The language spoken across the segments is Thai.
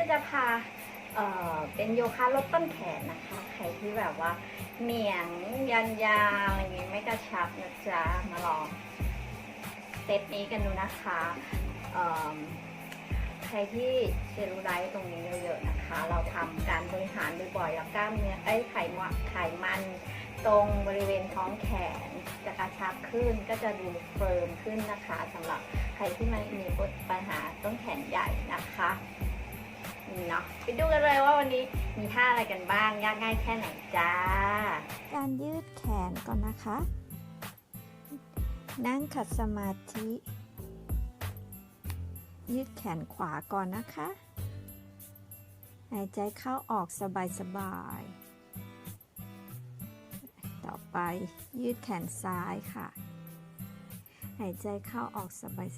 ก็จะพาเอ่อเป็นโยคะลดต้นแขนนะคะ ใครที่แบบว่าเหนียงยันยาวอะไรอย่างงี้ไม่กระชับนะจ๊ะมาลองเซตนี้กันดูนะคะใครที่เซลลูไลท์ตรงนี้เยอะๆนะคะ เราทำการบริหารบ่อยๆแล้วกล้ามเนื้อไอ้ไขมันไขมันตรงบริเวณท้องแขนจะกระชับขึ้นก็จะดูเฟิร์มขึ้นนะคะสำหรับใครที่มันมีปัญหาต้นแขนใหญ่นะคะ เนาะไปดูกันเลยว่าวันนี้มีท่าอะไรกันบ้าง ยากง่ายแค่ไหนจ้า การยืดแขนก่อนนะคะ นั่งขัดสมาธิ ยืดแขนขวาก่อนนะคะ หายใจเข้าออกสบายๆต่อไปยืดแขนซ้ายค่ะ หายใจเข้าออก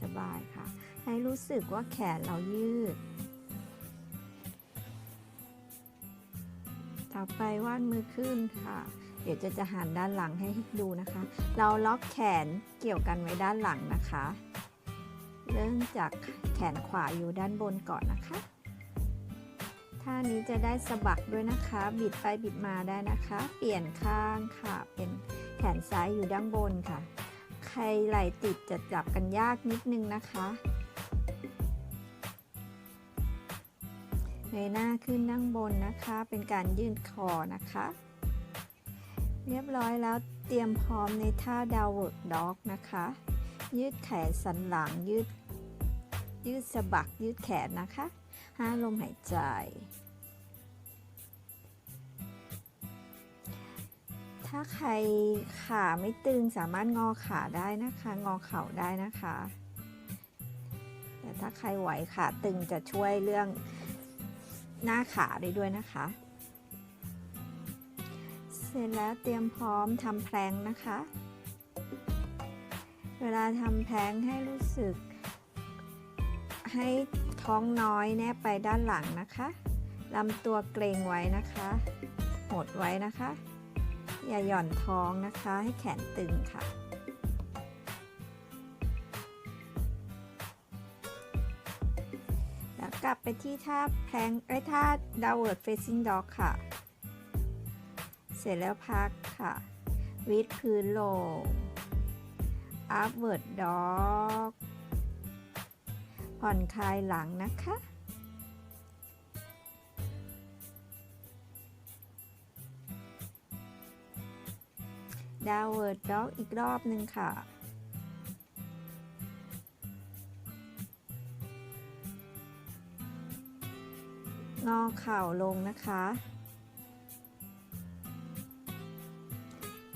สบายๆค่ะ ให้รู้สึกว่าแขนเรายืด ต่อไปวาดมือขึ้นค่ะ เดี๋ยวจะจะหันด้านหลังให้ดูนะคะ เราล็อกแขนเกี่ยวกันไว้ด้านหลังนะคะ เริ่มจากแขนขวาอยู่ด้านบนก่อนนะคะท่านี้จะได้สะบักด้วยนะคะ บิดไปบิดมาได้นะคะ เปลี่ยนข้างค่ะ เป็นแขนซ้ายอยู่ด้านบนค่ะ ใครไหลติดจะจับกันยากนิดนึงนะคะ เงยหน้าขึ้นนั่งบนนะคะ เป็นการยืดคอนะคะ เรียบร้อยแล้วเตรียมพร้อมในท่าดาวเวิร์ดด็อกนะคะ ยืดแขนสันหลังยืด ยืดสะบักยืดแขนนะคะห้าลมหายใจถ้าใครขาไม่ตึงสามารถงอขาได้นะคะ งอเข่าได้นะคะ แต่ถ้าใครไหวขาตึงจะช่วยเรื่อง หน้าขาได้ด้วยนะคะ เสร็จแล้วเตรียมพร้อมทำแพลงนะคะ เวลาทำแพลงให้รู้สึก ให้ท้องน้อยแนบไปด้านหลังนะคะลำตัวเกรงไว้นะคะหดไว้นะคะ อย่าหย่อนท้องนะคะ ให้แขนตึงค่ะ กลับไปที่ท่าแพลงไอ้ท่า downward facing dog ค่ะ เสร็จแล้วพักค่ะ วิดพื้นลง upward dog ผ่อนคลายหลังนะคะ downward dog อีกรอบหนึ่งค่ะ งอเข่าลงนะคะ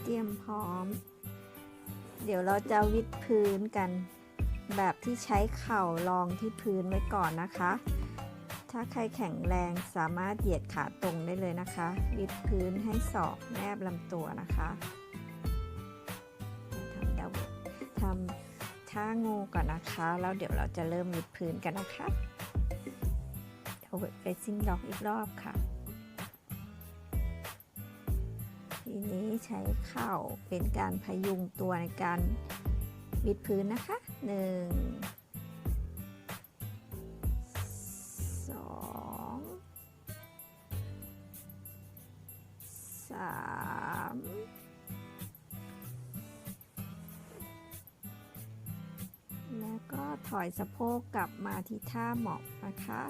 เตรียมพร้อม เดี๋ยวเราจะวิดพื้นกัน แบบที่ใช้เข่ารองที่พื้นไว้ก่อนนะคะ ถ้าใครแข็งแรงสามารถเหยียดขาตรงได้เลยนะคะ วิดพื้นให้ศอกแนบลำตัวนะคะทำดาวทำท่างูก่อนนะคะ แล้วเดี๋ยวเราจะเริ่มวิดพื้นกันนะคะ downward facing dog อีกรอบค่ะ ทีนี้ใช้เข่าเป็นการพยุงตัวในการวิดพื้นนะคะหนึ่งสองสามแล้วก็ถอยสะโพกกลับมาที่ท่าหมอบนะคะ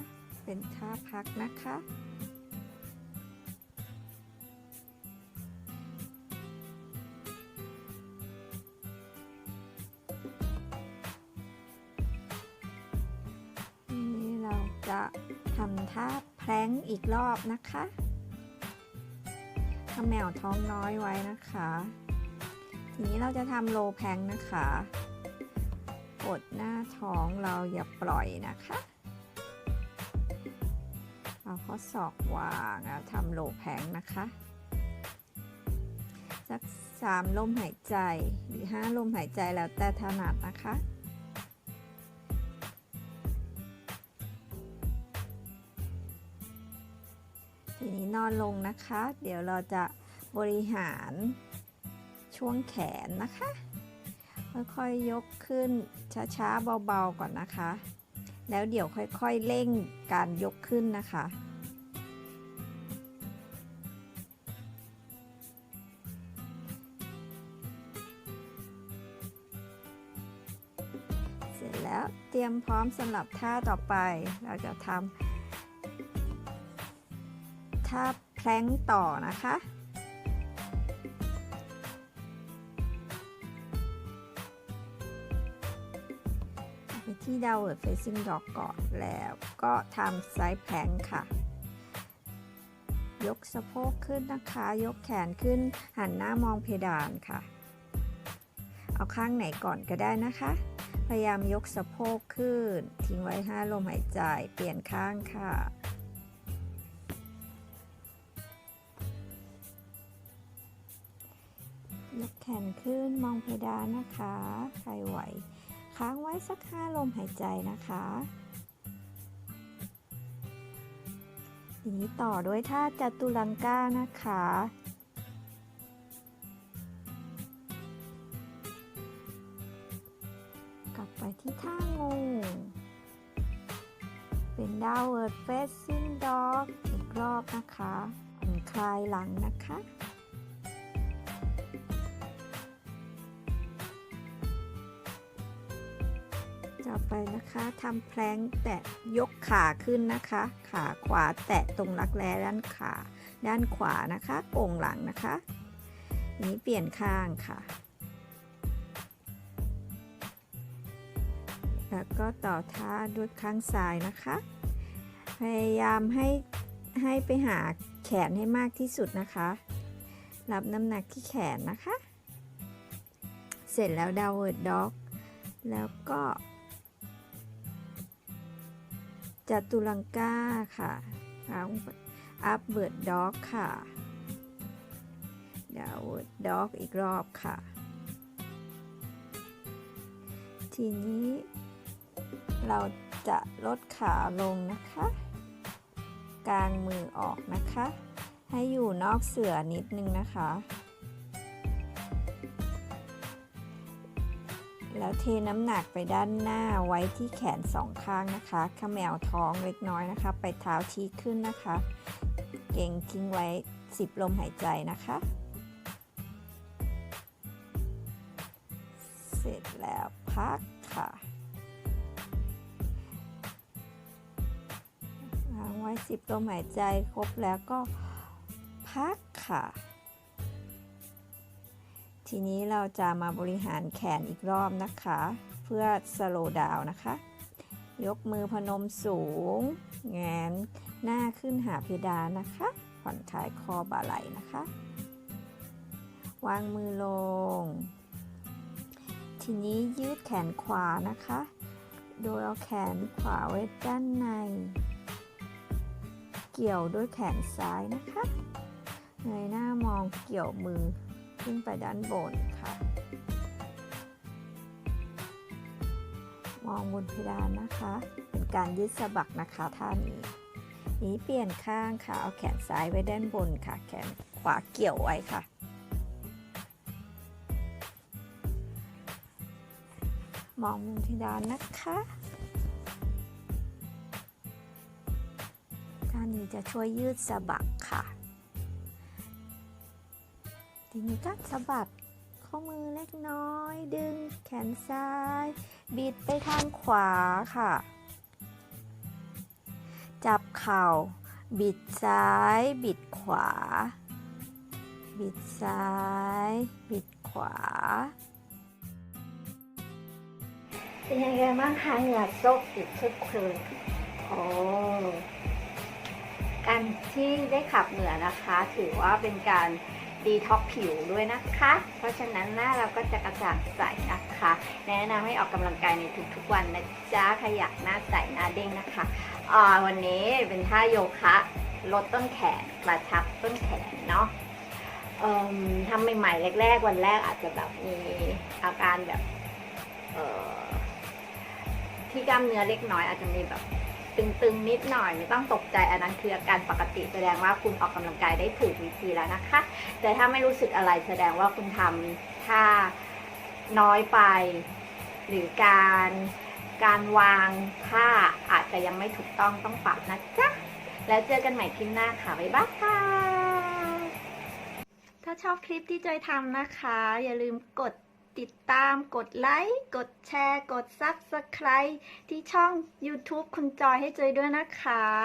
เป็นท่าพักนะคะทีนี้เราจะทำท่าแพลงอีกรอบนะคะทำแมวท้องน้อยไว้นะคะทีนี้เราจะทำโลแพงนะคะ กดหน้าท้องเราอย่าปล่อยนะคะ เอาข้อศอกวางแล้วทำโลแพลงนะคะสักสามลมหายใจหรือห้าลมหายใจแล้วแต่ถนัดนะคะทีนี้นอนลงนะคะ เดี๋ยวเราจะบริหารช่วงแขนนะคะ ค่อยๆยกขึ้นช้าๆเบาๆก่อนนะคะ แล้วเดี๋ยวค่อยๆเร่งการยกขึ้นนะคะ เสร็จแล้วเตรียมพร้อมสำหรับท่าต่อไป เราจะทำท่าแพลงต่อนะคะ ไปที่ downward facing dog ก่อนแล้วก็ทำไซด์แพลงก์ค่ะ ยกสะโพกขึ้นนะคะ ยกแขนขึ้นหันหน้ามองเพดานค่ะ เอาข้างไหนก่อนก็ได้นะคะ พยายามยกสะโพกขึ้น ทิ้งไว้5ลมหายใจเปลี่ยนข้างค่ะยกแขนขึ้นมองเพดานนะคะ ใครไหว ค้างไว้สัก5ลมหายใจนะคะทีนี้ต่อด้วยท่าจัตุลังกานะคะ กลับไปที่ท่างูเป็น downward facing dog อีกรอบนะคะผ่อนคลายหลังนะคะ ต่อไปนะคะทำแพลงแตะยกขาขึ้นนะคะ ขาขวาแตะตรงรักแร้ด้านขา ด้านขวานะคะโก่งหลังนะคะนี้เปลี่ยนข้างค่ะ แล้วก็ต่อท่าด้วยข้างซ้ายนะคะ พยายามให้ให้ไปหาแขนให้มากที่สุดนะคะ รับน้ำหนักที่แขนนะคะ เสร็จแล้ว downward dog แล้วก็ จัตุลังกาค่ะอัพเบิร์ดด็อกค่ะดาวเวิร์ดด็อกอีกรอบค่ะ ทีนี้เราจะลดขาลงนะคะ กางมือออกนะคะ ให้อยู่นอกเสือนิดนึงนะคะ แล้วเทน้ำหนักไปด้านหน้าไว้ที่แขนสองข้างนะคะขมแมวท้องเล็กน้อยนะคะ ไปเท้าชี้ขึ้นนะคะ เก่งทิ้งไว้ 10 ลมหายใจนะคะ เสร็จแล้วพักค่ะวางไว้ 10 ลมหายใจครบแล้วก็พักค่ะ ทีนี้เราจะมาบริหารแขนอีกรอบนะคะ เพื่อสโลว์ดาวนะคะ ยกมือพนมสูง แงนหน้าขึ้นหาเพดานนะคะ ผ่อนคลายคอบ่าไหล่นะคะ วางมือลง ทีนี้ยืดแขนขวานะคะ โดยเอาแขนขวาไว้ด้านใน เกี่ยวด้วยแขนซ้ายนะคะเงยหน้ามองเกี่ยวมือ ขึ้นไปด้านบนค่ะ มองบนเพดานนะคะ เป็นการยืดสะบักนะคะท่านี้นี้เปลี่ยนข้างค่ะ เอาแขนซ้ายไว้ด้านบนค่ะ แขนขวาเกี่ยวไว้ค่ะ มองบนเพดานนะคะท่านี้จะช่วยยืดสะบักค่ะ ทีนี้ก็สะบัดข้อมือเล็กน้อย ดึงแขนซ้าย บิดไปทางขวาค่ะ จับเข่า บิดซ้าย บิดขวา บิดซ้าย บิดขวา เป็นยังไงบ้างคะเหงื่อซกติดชุดคืนโอ้การที่ได้ขับเหงื่อนะคะ ถือว่าเป็นการ ดีท็อกผิวด้วยนะคะ เพราะฉะนั้นหน้าเราก็จะกระจ่างใสนะคะ แนะนำให้ออกกำลังกายในทุกๆวันนะจ๊ะใครอยากหน้าใสหน้าเด้งนะคะอ่าวันนี้เป็นท่าโยคะลดต้นแขนกระชับต้นแขนเนาะเอิ่มทำใหม่ๆแรกๆ วันแรกอาจจะแบบมีอาการแบบเอ่อที่กล้ามเนื้อเล็กน้อยอาจจะมีแบบ ตึงๆ นิดหน่อยไม่ต้องตกใจอันนั้นคืออาการปกติแสดงว่าคุณออกกำลังกายได้ถูกวิธีแล้วนะคะ แต่ถ้าไม่รู้สึกอะไรแสดงว่าคุณทำท่าน้อยไป หรือการการวางท่าอาจจะยังไม่ถูกต้องต้องปรับนะจ๊ะ แล้วเจอกันใหม่คลิปหน้าค่ะ บ๊ายบายค่ะ ถ้าชอบคลิปที่จอยทำนะคะ อย่าลืมกด ติดตามกดไลค์ กดแชร์ กด Subscribe ที่ช่อง YouTube คุณจอยให้เจอด้วยนะคะ